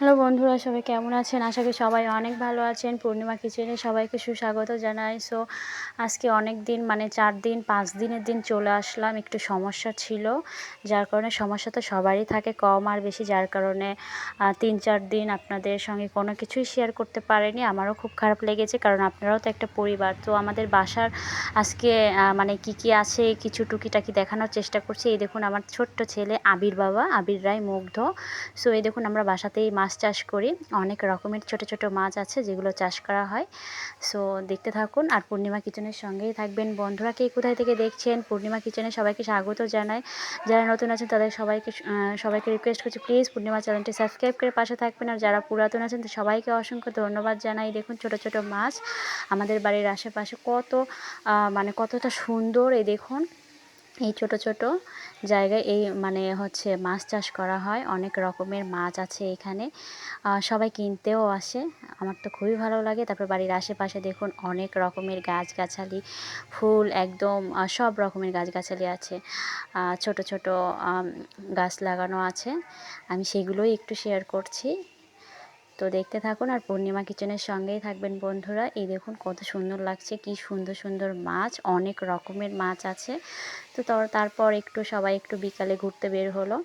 Hello বন্ধুরা, সবাই কেমন আছেন? আশা করি সবাই অনেক ভালো আছেন। পূর্ণিমা কিচেনে সবাইকে সুস্বাগত জানাই। সো আজকে অনেক দিন মানে চার দিন, পাঁচ দিনের দিন চলে আসলাম। একটু সমস্যা ছিল, যার কারণে সমস্যা তো সবারই থাকে, কম আর বেশি। যার কারণে তিন চার দিন আপনাদের সঙ্গে কোনো কিছুই শেয়ার করতে পারেনি। আমারও খুব খারাপ লেগেছে, কারণ আপনারাও তো একটা পরিবার। তো আমাদের বাসার আজকে মানে কি কি আছে, কিছু টুকিটাকি দেখানোর চেষ্টা করছি। এই দেখুন, আমার ছোট্ট ছেলে আবির বাবা, আবির রায় মুগ্ধ। সো এই দেখুন, আমরা বাসাতেই মাছ চাষ করি। অনেক রকমের ছোট ছোট মাছ আছে যেগুলো চাষ করা হয়। সো দেখতে থাকুন। আর পূর্ণিমা কিচেনের সঙ্গেই থাকবেন। বন্ধুরা, কে কোথায় থেকে দেখছেন? পূর্ণিমা কিচেনে সবাইকে স্বাগত জানাই। যারা নতুন আছেন, তাদের সবাইকে সবাইকে রিকোয়েস্ট করছি প্লিজ পূর্ণিমা চ্যানেলটি সাবস্ক্রাইব করে পাশে থাকবেন। আর যারা পুরাতন আছেন সবাইকে অসংখ্য ধন্যবাদ জানাই। দেখুন, ছোট ছোট মাছ। আমাদের বাড়ির আশেপাশে কত মানে কতটা সুন্দর, এই দেখুন। এই ছোট ছোট জায়গায় এই মানে হচ্ছে মাছ চাষ করা হয়। অনেক রকমের মাছ আছে এখানে। সবাই কিনতেও আসে। আমার তো খুবই ভালো লাগে। তারপর বাড়ির আশেপাশে দেখুন অনেক রকমের গাছগাছালি, ফুল একদম সব রকমের গাছগাছালি আছে। ছোট ছোট গাছ লাগানো আছে। আমি সেগুলোই একটু শেয়ার করছি। তো দেখতে থাকুন আর পূর্ণিমা কিচেনের সঙ্গেই থাকবেন বন্ধুরা। এই দেখুন কত সুন্দর লাগছে, কি সুন্দর সুন্দর মাছ, অনেক রকমের মাছ আছে। তো তারপর একটু সবাই একটু বিকালে ঘুরতে বের হলো।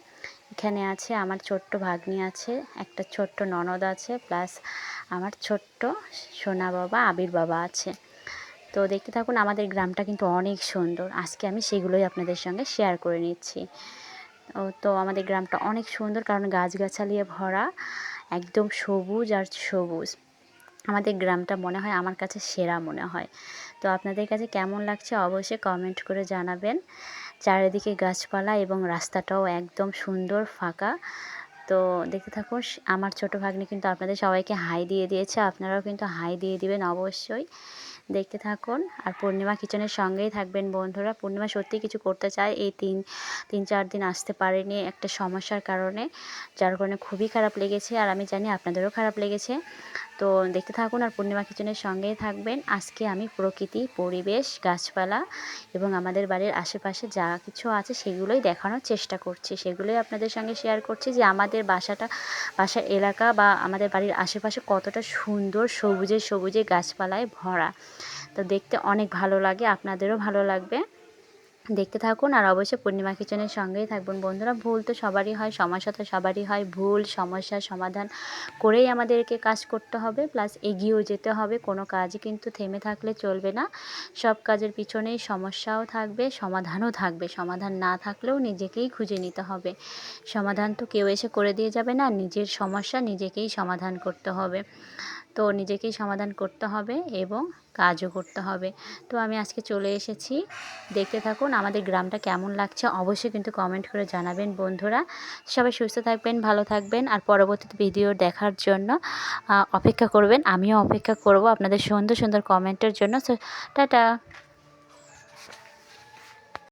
এখানে আছে আমার ছোট্ট ভাগ্নি আছে, একটা ছোট্ট ননদ আছে, প্লাস আমার ছোট্ট সোনা বাবা, আবির বাবা আছে। তো দেখতে থাকুন আমাদের গ্রামটা কিন্তু অনেক সুন্দর। আজকে আমি সেগুলোই আপনাদের সঙ্গে শেয়ার করে নিচ্ছি। তো আমাদের গ্রামটা অনেক সুন্দর কারণ গাছগাছালিয়ে ভরা। একদম সবুজ আর সবুজ। আমাদের গ্রামটা মনে হয় আমার কাছে সেরা মনে হয়। তো আপনাদের কাছে কেমন লাগছে অবশ্যই কমেন্ট করে জানাবেন। চারিদিকে গাছপালা এবং রাস্তাটাও একদম সুন্দর, ফাঁকা। তো দেখতে থাকুন, আমার ছোটো ভাগ্নি কিন্তু আপনাদের সবাইকে হাই দিয়ে দিয়েছে। আপনারাও কিন্তু হাই দিয়ে দিবেন অবশ্যই। দেখতে থাকুন। আর পূর্ণিমা কিচেনের সঙ্গেই থাকবেন বন্ধুরা। পূর্ণিমা সত্যি কিছু করতে চায়, এই তিন তিন, চার দিন আসতে পারেনি একটা সমস্যার কারণে, যার কারণে খুবই খারাপ লেগেছে। আর আমি জানি আপনাদেরও খারাপ লেগেছে। তো দেখতে থাকুন আর পূর্ণিমা কিচেনের সঙ্গেই থাকবেন। আজকে আমি প্রকৃতি, পরিবেশ, গাছপালা এবং আমাদের বাড়ির আশেপাশে যা কিছু আছে সেগুলোই দেখানোর চেষ্টা করছি। সেগুলোই আপনাদের সঙ্গে শেয়ার করছি যে আমাদের বাসাটা, বাসার এলাকা বা আমাদের বাড়ির আশেপাশে কতটা সুন্দর সবুজে সবুজে গাছপালায় ভরা। তো দেখতে অনেক ভালো লাগে, আপনাদেরও ভালো লাগবে। দেখতে থাকুন আর অবশ্যই পূর্ণিমা কিচেনের সঙ্গেই থাকবেন। বন্ধুরা, ভুল তো সবারই হয়, সমস্যা তো সবারই হয়। ভুল সমস্যার সমাধান করেই আমাদেরকে কাজ করতে হবে, প্লাস এগিয়েও যেতে হবে। কোনো কাজই কিন্তু থেমে থাকলে চলবে না। সব কাজের পিছনেই সমস্যাও থাকবে, সমাধানও থাকবে। সমাধান না থাকলেও নিজেকেই খুঁজে নিতে হবে। সমাধান তো কেউ এসে করে দিয়ে যাবে না। নিজের সমস্যা নিজেকেই সমাধান করতে হবে। তো নিজেকেই সমাধান করতে হবে এবং কাজও করতে হবে। তো আমি আজকে চলে এসেছি। দেখতে থাকুন আমাদের গ্রামটা কেমন লাগছে। অবশ্যই কিন্তু কমেন্ট করে জানাবেন বন্ধুরা। সবাই সুস্থ থাকবেন, ভালো থাকবেন আর পরবর্তী ভিডিও দেখার জন্য অপেক্ষা করবেন। আমিও অপেক্ষা করব আপনাদের সুন্দর সুন্দর কমেন্টের জন্য। টাটা!